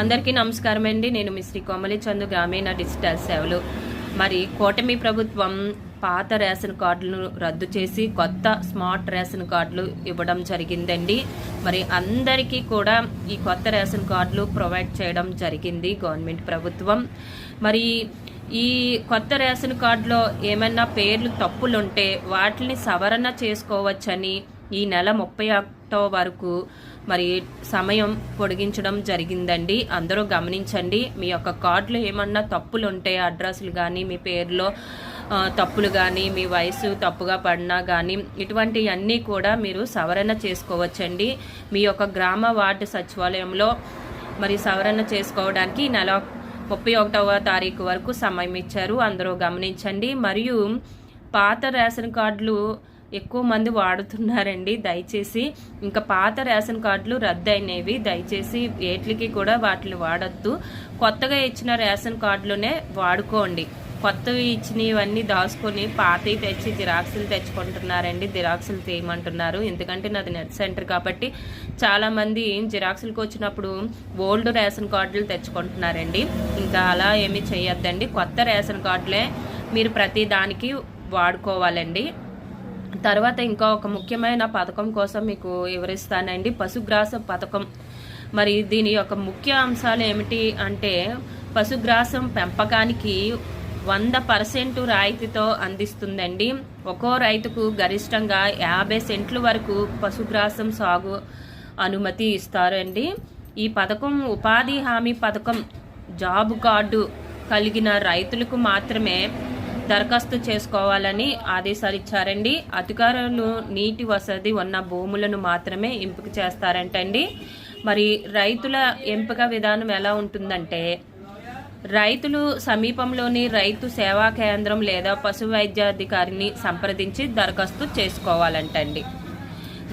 అందరికీ నమస్కారం అండి. నేను మీ శ్రీ కోమలి చందు గ్రామీణ డిజిటల్ సేవలు. మరి కూటమి ప్రభుత్వం పాత రేషన్ కార్డులను రద్దు చేసి కొత్త స్మార్ట్ రేషన్ కార్డులు ఇవ్వడం జరిగిందండి. మరి అందరికీ కూడా ఈ కొత్త రేషన్ కార్డులు ప్రొవైడ్ చేయడం జరిగింది గవర్నమెంట్ ప్రభుత్వం. మరి ఈ కొత్త రేషన్ కార్డులో ఏమైనా పేర్లు తప్పులుంటే వాటిని సవరణ చేసుకోవచ్చని ఈ నెల ముప్పై ఒకటో వరకు మరి సమయం పొడిగించడం జరిగిందండి. అందరూ గమనించండి మీ యొక్క కార్డులో ఏమన్నా తప్పులు ఉంటే అడ్రస్లు కానీ మీ పేరులో తప్పులు కానీ మీ వయసు తప్పుగా పడినా కానీ ఇటువంటివన్నీ కూడా మీరు సవరణ చేసుకోవచ్చండి. మీ యొక్క గ్రామ వార్డు సచివాలయంలో మరి సవరణ చేసుకోవడానికి నెల ముప్పై ఒకటవ తారీఖు వరకు సమయం ఇచ్చారు. అందరూ గమనించండి. మరియు పాత రేషన్ కార్డులు ఎక్కువ మంది వాడుతున్నారండి. దయచేసి ఇంకా పాత రేషన్ కార్డులు రద్దు అయినవి దయచేసి వేట్లకి కూడా వాటిని వాడద్దు. కొత్తగా ఇచ్చిన రేషన్ కార్డులోనే వాడుకోండి. కొత్తవి ఇచ్చినవన్నీ దాచుకొని పాతవి తెచ్చి జిరాక్సులు తెచ్చుకుంటున్నారండి. జిరాక్సులు తీయమంటున్నారు. ఎందుకంటే నాది నెట్ సెంటర్ కాబట్టి చాలామంది జిరాక్సులకు వచ్చినప్పుడు ఓల్డ్ రేషన్ కార్డులు తెచ్చుకుంటున్నారండి. ఇంకా అలా ఏమీ చేయొద్దండి. కొత్త రేషన్ కార్డులే మీరు ప్రతి దానికి వాడుకోవాలండి. తర్వాత ఇంకా ఒక ముఖ్యమైన పథకం కోసం మీకు వివరిస్తానండి. పశుగ్రాస పథకం. మరి దీని యొక్క ముఖ్య అంశాలు ఏమిటి అంటే పశుగ్రాసం పెంపకానికి వంద పర్సెంట్ రాయితీతో అందిస్తుందండి. ఒక్కో రైతుకు గరిష్టంగా యాభై సెంట్ల వరకు పశుగ్రాసం సాగు అనుమతి ఇస్తారండి. ఈ పథకం ఉపాధి హామీ పథకం. జాబ్ కార్డు కలిగిన రైతులకు మాత్రమే దరఖాస్తు చేసుకోవాలని ఆదేశాలు ఇచ్చారండి. అధికారులు నీటి వసతి ఉన్న భూములను మాత్రమే ఎంపిక చేస్తారంటండి. మరి రైతుల ఎంపిక విధానం ఎలా ఉంటుందంటే రైతులు సమీపంలోని రైతు సేవా కేంద్రం లేదా పశు వైద్యాధికారిని సంప్రదించి దరఖాస్తు చేసుకోవాలంటండి.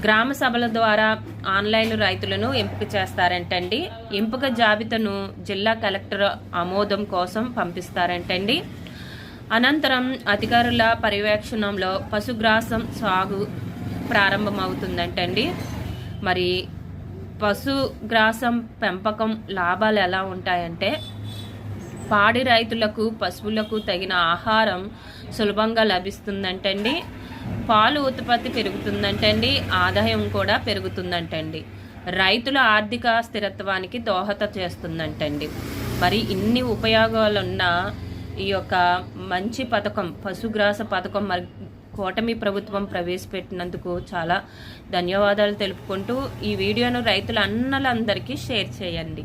గ్రామ సభల ద్వారా ఆన్లైన్ రైతులను ఎంపిక చేస్తారంటండి. ఎంపిక జాబితాను జిల్లా కలెక్టర్ ఆమోదం కోసం పంపిస్తారంటండి. అనంతరం అధికారుల పర్యవేక్షణంలో పశుగ్రాసం సాగు ప్రారంభమవుతుందంటండి. మరి పశుగ్రాసం పెంపకం లాభాలు ఎలా ఉంటాయంటే పాడి రైతులకు పశువులకు తగిన ఆహారం సులభంగా లభిస్తుందంటండి. పాలు ఉత్పత్తి పెరుగుతుందంటండి. ఆదాయం కూడా పెరుగుతుందంటండి. రైతుల ఆర్థిక స్థిరత్వానికి దోహద చేస్తుందంటండి. మరి ఇన్ని ఉపయోగాలున్న ఈ యొక్క మంచి పథకం పశుగ్రాస పథకం మరి కూటమి ప్రభుత్వం ప్రవేశపెట్టినందుకు చాలా ధన్యవాదాలు తెలుపుకుంటూ ఈ వీడియోను రైతుల అన్నలందరికీ షేర్ చేయండి.